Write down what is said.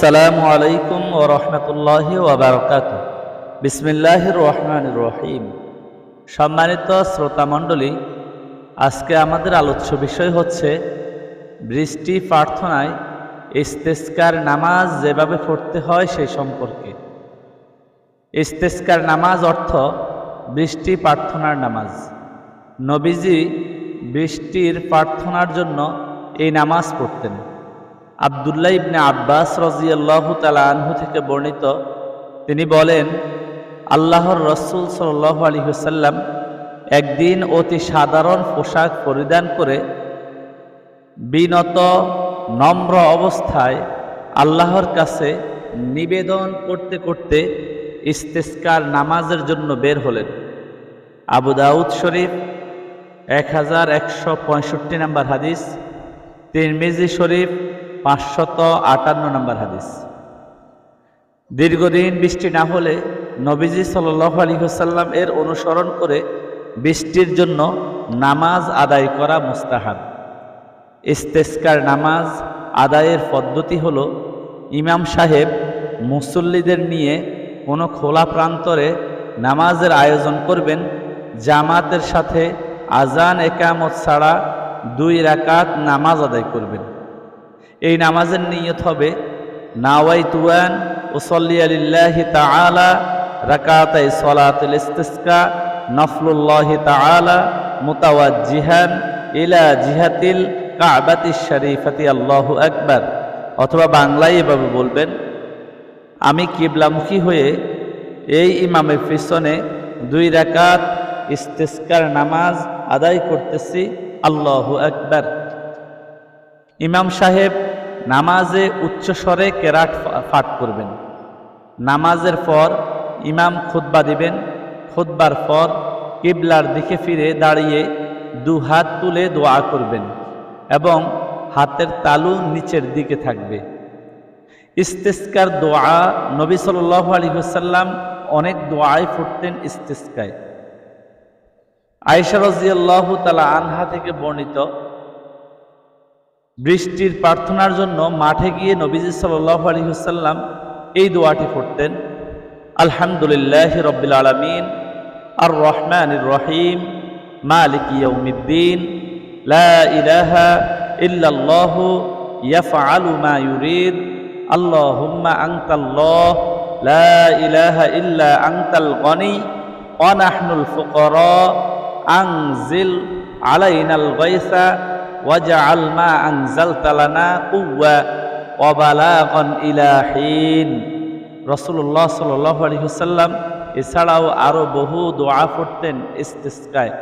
আসসালামু আলাইকুম ও রহমতুল্লাহ ওবরকাত বিসমিল্লাহ রহমান রহিম। সম্মানিত শ্রোতামণ্ডলী আজকে আমাদের আলোচ্য বিষয় হচ্ছে বৃষ্টি প্রার্থনায় ইস্তেস্কার নামাজ যেভাবে পড়তে হয় সেই সম্পর্কে। ইস্তেস্কার নামাজ অর্থ বৃষ্টি প্রার্থনার নামাজ। নবীজি বৃষ্টির প্রার্থনার জন্য এই নামাজ পড়তেন। আবদুল্লাহ ইবনে আব্বাস রাজিয়াল্লাহ তালা আনহু থেকে বর্ণিত, তিনি বলেন, আল্লাহর রসুল সাল্লাহ আলী হুসাল্লাম একদিন অতি সাধারণ পোশাক পরিধান করে বিনত নম্র অবস্থায় আল্লাহর কাছে নিবেদন করতে করতে ইস্তেস্কার নামাজের জন্য বের হলেন। আবু দাউদ শরীফ, এক হাজার একশো পঁয়ষট্টি নম্বর হাদিস, তিরমিজি শরীফ পাঁচশত আটান্ন নম্বর হাদিস। দীর্ঘদিন বৃষ্টি না হলে নবীজি সাল্লাহ আলী হোসাল্লাম এর অনুসরণ করে বৃষ্টির জন্য নামাজ আদায় করা মুস্তাহাব। ইস্তেস্কার নামাজ আদায়ের পদ্ধতি হল, ইমাম সাহেব মুসল্লিদের নিয়ে কোনো খোলা প্রান্তরে নামাজের আয়োজন করবেন, জামাতের সাথে আজান একামত ছাড়া দুই রাকাত নামাজ আদায় করবেন। এই নামাজের নিয়ত হবে নাওয়াই তুয়ান ওসল্লি আলিল্লাহি তাআলা রাকাতাই সলাতুল ইস্তিসকা, নফলুল্লাহি তাআলা, মুতাওয়াজ্জিহান ইলা জিহাতিল কাবাতি শরীফাতি, আল্লাহু আকবার। অথবা বাংলায় এভাবে বলবেন, আমি কিবলামুখী হয়ে এই ইমামের পিছনে দুই রাকাত ইস্তেস্কার নামাজ আদায় করতেছি, আল্লাহু আকবার। ইমাম সাহেব নামাজে উচ্চস্বরে কেরাট পাঠ করবেন। নামাজের পর ইমাম খুতবা দিবেন। খুতবার পর কিবলার দিকে ফিরে দাঁড়িয়ে দু হাত তুলে দোয়া করবেন এবং হাতের তালু নিচের দিকে থাকবে। ইস্তেস্কার দোয়া নবী সাল আলী হুসাল্লাম অনেক দোয়ায় ফুটতেন ইস্তেস্কায়। আয়সা রাজিয়াল্লাহ তালা আনহা থেকে বর্ণিত বৃষ্টির প্রার্থনার জন্য মাঠে গিয়ে নবীজি সাল্লাহ আলী হুসাল্লাম এই দোয়াটি পড়তেন, আলহামদুলিল্লাহ রবিল আলমিন আর রহমান রহিম, মালিক ইয়ৌমিদ্দিন লা ইলাহা লা গনি আলাইনাল গায়সা ওয়াজআল আলমা আনজালতা লানা কুওয়া ওয়া বালাগান ইলা হিন রাসূলুল্লাহ সাল্লাল্লাহু আলাইহি ওয়াসাল্লাম এছাড়াও আরও বহু দোয়া পড়তেন ইস্তিসকায়।